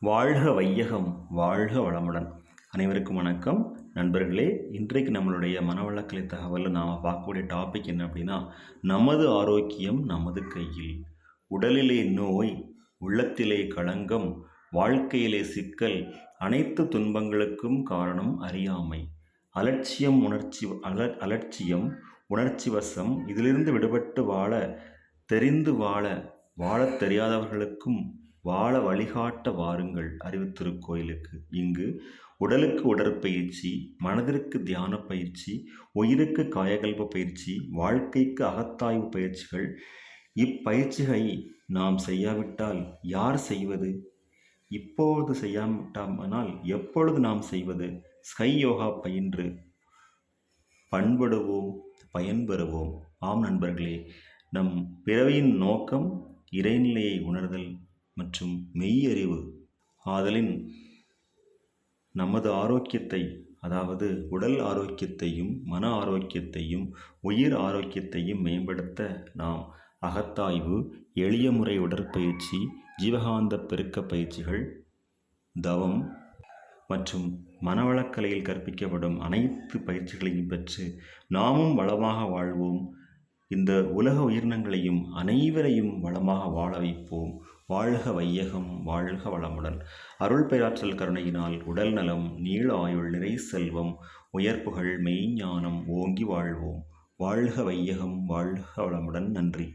வாழ்க வையகம் வாழ்க வளமுடன். அனைவருக்கும் வணக்கம். நண்பர்களே இன்றைக்கு நம்மளுடைய மனவளக்கலை தகவலில் நாம் பார்க்கக்கூடிய டாபிக் என்ன அப்படின்னா நமது ஆரோக்கியம் நமது கையில். உடலிலே நோய் உள்ளத்திலே களங்கம் வாழ்க்கையிலே சிக்கல் அனைத்து துன்பங்களுக்கும் காரணம் அறியாமை. அலட்சியம் உணர்ச்சி அல அலட்சியம் உணர்ச்சி வசம் இதிலிருந்து விடுபட்டு வாழ தெரிந்து வாழ வாழத் தெரியாதவர்களுக்கும் வாழ வழிகாட்ட வாருங்கள் அறிவுத்திருக்கோயிலுக்கு இங்கு உடலுக்கு உடற்பயிற்சி மனதிற்கு தியான பயிற்சி உயிருக்கு காயகல்ப பயிற்சி வாழ்க்கைக்கு அகத்தாய்வு பயிற்சிகள். இப்பயிற்சிகளை நாம் செய்யாவிட்டால் யார் செய்வது? இப்பொழுது செய்யாவிட்டால் எப்பொழுது நாம் செய்வது? ஸ்கை யோகா பயின்று பண்படுவோம் பயன்பெறுவோம். ஆம் நண்பர்களே நம் பிறவியின் நோக்கம் இறைநிலையை உணர்தல். மற்றும் மெய்யறிவு ஆதலின் நமது ஆரோக்கியத்தை அதாவது உடல் ஆரோக்கியத்தையும் மன ஆரோக்கியத்தையும் உயிர் ஆரோக்கியத்தையும் மேம்படுத்த நாம் அகத்தாய்வு எளிய முறை உடற்பயிற்சி ஜீவகாந்த பெருக்க பயிற்சிகள் தவம் மற்றும் மனவளக்கலையில் கற்பிக்கப்படும் அனைத்து பயிற்சிகளையும் பெற்று நாமும் வளமாக வாழ்வோம். இந்த உலக உயிரினங்களையும் அனைவரையும் வளமாக வாழ வைப்போம். வாழ்க வையகம் வாழ்க வளமுடன். அருள் பேராற்றல் கருணையினால் உடல் நலம் நீள ஆயுள் நிறை செல்வம் உயர்ப்புகள் மெய்ஞானம் ஓங்கி வாழ்வோம். வாழ்க வையகம் வாழ்க வளமுடன். நன்றி.